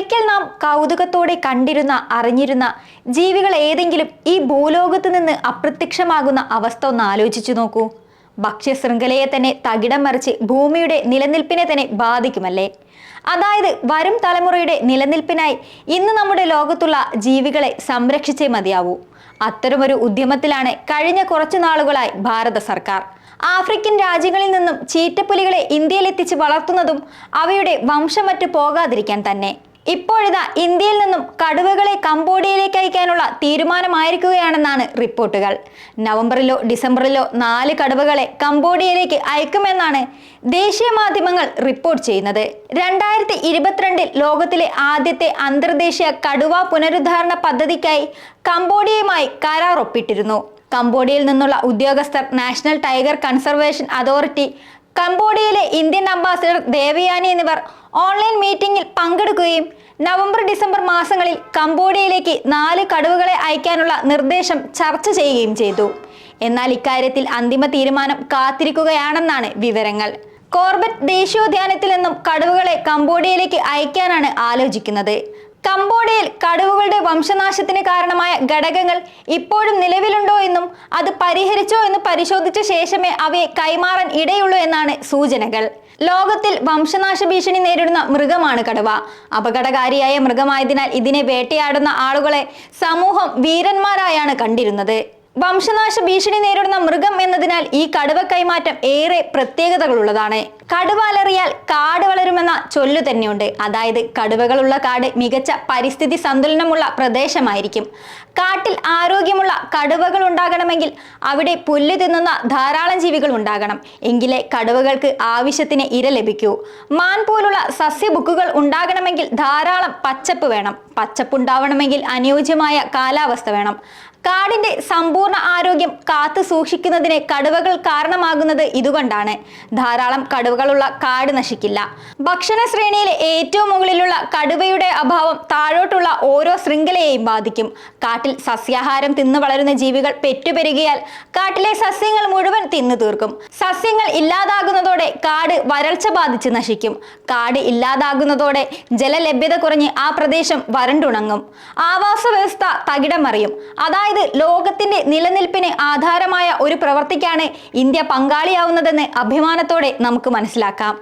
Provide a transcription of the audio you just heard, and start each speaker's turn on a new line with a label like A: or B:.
A: ഒരിക്കൽ നാം കൗതുകത്തോടെ കണ്ടിരുന്ന അറിഞ്ഞിരുന്ന ജീവികൾ ഏതെങ്കിലും ഈ ഭൂലോകത്ത് നിന്ന് അപ്രത്യക്ഷമാകുന്ന അവസ്ഥ ഒന്ന് ആലോചിച്ചു നോക്കൂ. ഭക്ഷ്യശൃംഖലയെ തന്നെ തകിടം മറിച്ച് ഭൂമിയുടെ നിലനിൽപ്പിനെ തന്നെ ബാധിക്കുമല്ലേ? അതായത് വരും തലമുറയുടെ നിലനിൽപ്പിനായി ഇന്ന് നമ്മുടെ ലോകത്തുള്ള ജീവികളെ സംരക്ഷിച്ചേ മതിയാവൂ. അത്തരമൊരു ഉദ്യമത്തിലാണ് കഴിഞ്ഞ കുറച്ചു നാളുകളായി ഭാരത സർക്കാർ. ആഫ്രിക്കൻ രാജ്യങ്ങളിൽ നിന്നും ചീറ്റപ്പുലികളെ ഇന്ത്യയിലെത്തിച്ച് വളർത്തുന്നതും അവയുടെ വംശമറ്റ് പോകാതിരിക്കാൻ തന്നെ. ഇപ്പോഴിതാ ഇന്ത്യയിൽ നിന്നും കടുവകളെ കംബോഡിയയിലേക്ക് അയക്കാനുള്ള തീരുമാനമായിരിക്കുകയാണെന്നാണ് റിപ്പോർട്ടുകൾ. നവംബറിലോ ഡിസംബറിലോ നാല് കടുവകളെ കംബോഡിയയിലേക്ക് അയക്കുമെന്നാണ് ദേശീയ മാധ്യമങ്ങൾ റിപ്പോർട്ട് ചെയ്യുന്നത്. രണ്ടായിരത്തി ഇരുപത്തിരണ്ടിൽ ലോകത്തിലെ ആദ്യത്തെ അന്തർദേശീയ കടുവ പുനരുദ്ധാരണ പദ്ധതിക്കായി കംബോഡിയയുമായി കരാർ ഒപ്പിട്ടിരുന്നു. കംബോഡിയയിൽ നിന്നുള്ള ഉദ്യോഗസ്ഥർ നാഷണൽ ടൈഗർ കൺസർവേഷൻ അതോറിറ്റി കംബോഡിയയിലെ ഇന്ത്യൻ അംബാസിഡർ ദേവയാനി എന്നിവർ ഓൺലൈൻ മീറ്റിംഗിൽ പങ്കെടുക്കുകയും നവംബർ ഡിസംബർ മാസങ്ങളിൽ കംബോഡിയയിലേക്ക് നാല് കടുവകളെ അയക്കാനുള്ള നിർദ്ദേശം ചർച്ച ചെയ്യുകയും ചെയ്തു. എന്നാൽ ഇക്കാര്യത്തിൽ അന്തിമ തീരുമാനം കാത്തിരിക്കുകയാണെന്നാണ് വിവരങ്ങൾ. കോർബറ്റ് ദേശീയോദ്യാനത്തിൽ നിന്നും കടുവകളെ കംബോഡിയയിലേക്ക് അയക്കാനാണ് ആലോചിക്കുന്നത്. കംബോഡിയയിൽ കടുവകളുടെ വംശനാശത്തിന് കാരണമായ ഘടകങ്ങൾ ഇപ്പോഴും നിലവിലുണ്ടോ എന്നും അത് പരിഹരിച്ചോ എന്ന് പരിശോധിച്ച ശേഷമേ അവയെ കൈമാറാൻ ഇടയുള്ളൂ എന്നാണ് സൂചനകൾ. ലോകത്തിൽ വംശനാശ ഭീഷണി നേരിടുന്ന മൃഗമാണ് കടുവ. അപകടകാരിയായ മൃഗമായതിനാൽ ഇതിനെ വേട്ടയാടുന്ന ആളുകളെ സമൂഹം വീരന്മാരായാണ് കണ്ടിരുന്നത്. വംശനാശ ഭീഷണി നേരിടുന്ന മൃഗം എന്നതിനാൽ ഈ കടുവ കൈമാറ്റം ഏറെ പ്രത്യേകതകളുള്ളതാണ്. കടുവ അലറിയാൽ കാട് വളരുമെന്ന ചൊല്ലു തന്നെയുണ്ട്. അതായത് കടുവകളുള്ള കാട് മികച്ച പരിസ്ഥിതി സന്തുലനമുള്ള പ്രദേശമായിരിക്കും. കാട്ടിൽ ആരോഗ്യമുള്ള കടുവകൾ ഉണ്ടാകണമെങ്കിൽ അവിടെ പുല്ല് തിന്നുന്ന ധാരാളം ജീവികൾ ഉണ്ടാകണം. എങ്കിലേ കടുവകൾക്ക് ആവശ്യത്തിന് ഇര ലഭിക്കൂ. മാൻ പോലുള്ള സസ്യബുക്കുകൾ ഉണ്ടാകണമെങ്കിൽ ധാരാളം പച്ചപ്പ് വേണം. പച്ചപ്പ് ഉണ്ടാവണമെങ്കിൽ അനുയോജ്യമായ കാലാവസ്ഥ വേണം. കാടിന്റെ സമ്പൂർണ ആരോഗ്യം കാത്തു സൂക്ഷിക്കുന്നതിന് കടുവകൾ കാരണമാകുന്നത് ഇതുകൊണ്ടാണ്. ധാരാളം കടുവകളുള്ള കാട് നശിക്കില്ല. ഭക്ഷണ ശ്രേണിയിലെ ഏറ്റവും മുകളിലുള്ള കടുവയുടെ അഭാവം താഴോട്ടുള്ള ഓരോ ശൃംഖലയെയും ബാധിക്കും. കാട്ടിൽ സസ്യാഹാരം തിന്നു വളരുന്ന ജീവികൾ പെറ്റുപെരുകിയാൽ കാട്ടിലെ സസ്യങ്ങൾ മുഴുവൻ തിന്നു തീർക്കും. സസ്യങ്ങൾ ഇല്ലാതാകുന്നതോടെ കാട് വരൾച്ച ബാധിച്ച് നശിക്കും. കാട് ഇല്ലാതാകുന്നതോടെ ജലലഭ്യത കുറഞ്ഞ് ആ പ്രദേശം വരണ്ടുണങ്ങും ആവാസ വ്യവസ്ഥ തകിടം മറിയും അതായത് ലോകത്തിന്റെ നിലനിൽപ്പിന് ആധാരമായ ഒരു പ്രവർത്തിക്കാണ് ഇന്ത്യ പങ്കാളിയാവുന്നതെന്ന് അഭിമാനത്തോടെ നമുക്ക് മനസ്സിലാക്കാം.